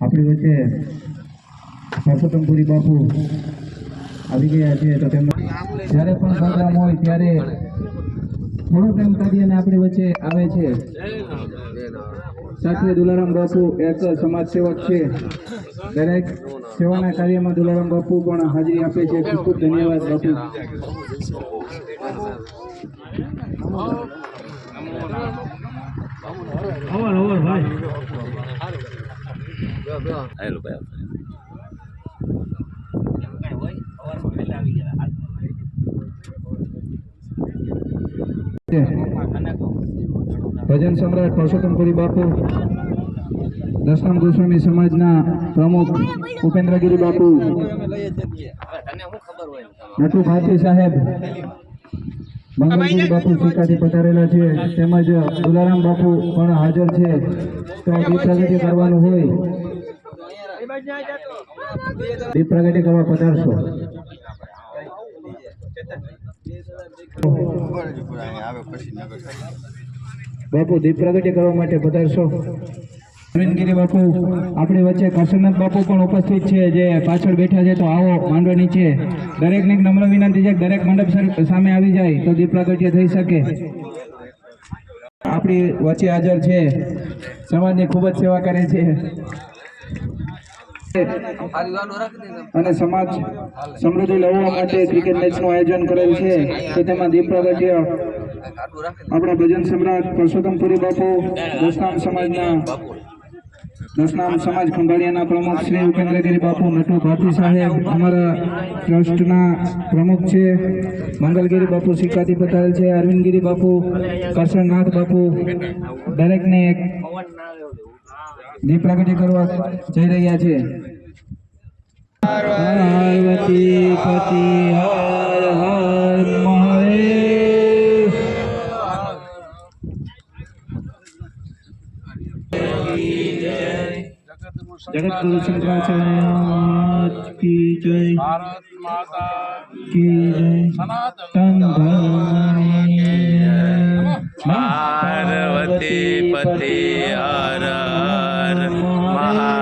આપણી વચ્ચે પરસોત્તમપુરી બાપુ આવી ગયા છે તો તેમનો જ્યારે પણ પ્રોગ્રામ હોય ત્યારે થોડો ટાઈમ કાઢીને આપણી વચ્ચે આવે છે. સાથે દુલારામ બાપુ એક સમાજ સેવક છે. દરેક સેવાના કાર્યમાં દુલારામ બાપુ પણ હાજરી આપે છે. ખૂબ ખૂબ ધન્યવાદ બાપુ. અવર ભજન સમ્રાટ પરસોત્તમપુરી બાપુ દસનામ ગોસ્વામી સમાજના પ્રમુખ ઉપેન્દ્રગીરી બાપુ, નટુ ભારતી સાહેબ મંગલગીરી બાપુ ટીકાથી પધારેલા છે, તેમજ દુલારામ બાપુ પણ હાજર છે. તો દીપ પ્રગતિ કરવાનું હોય દીપ પ્રગતિ કરવા પધારશો. બાપુ દીપ પ્રગટી કરવા માટે પધારશો. અરવિંદગીરી બાપુ, આપણી વચ્ચે કરશનનાથ બાપુ પણ ઉપસ્થિત છે, જે પાછળ બેઠા છે, તો આવો માંડવા નીચે. દરેકની નમ્ર વિનંતી છે દરેક મંડપ સામે આવી જાય, તો દીપ પ્રાગટ્ય થઈ શકે. આપણી વચ્ચે હાજર છે, સમાજની ખૂબ જ સેવા કરે છે. અને સમાજ સમૃદ્ધિ લાવવા માટે ક્રિકેટ મેચનું આયોજન કરેલ છે, તો તેમાં દીપ પ્રાગટ્ય આપણા ભજન સમ્રાટ પરસોત્તમપુરી બાપુ દસનામ સમાજના દસનામ સમાજ ખંભાળિયાના પ્રમુખ શ્રી ઉપેન્દ્રગીરી બાપુ, નટુ ભાતી સાહેબ, અમારા ટ્રસ્ટના પ્રમુખ છે, મંગલગીરી બાપુ શ્રીકાતી પટેલ છે, અરવિંદગીરી બાપુ, કરશનનાથ બાપુ, દરેકને દીપ પ્રગટી કરવા જઈ રહ્યા છે. પતિ હર જગતગુરુ શંકરાચાર્ય કી જય ભારત પતિ હર મહા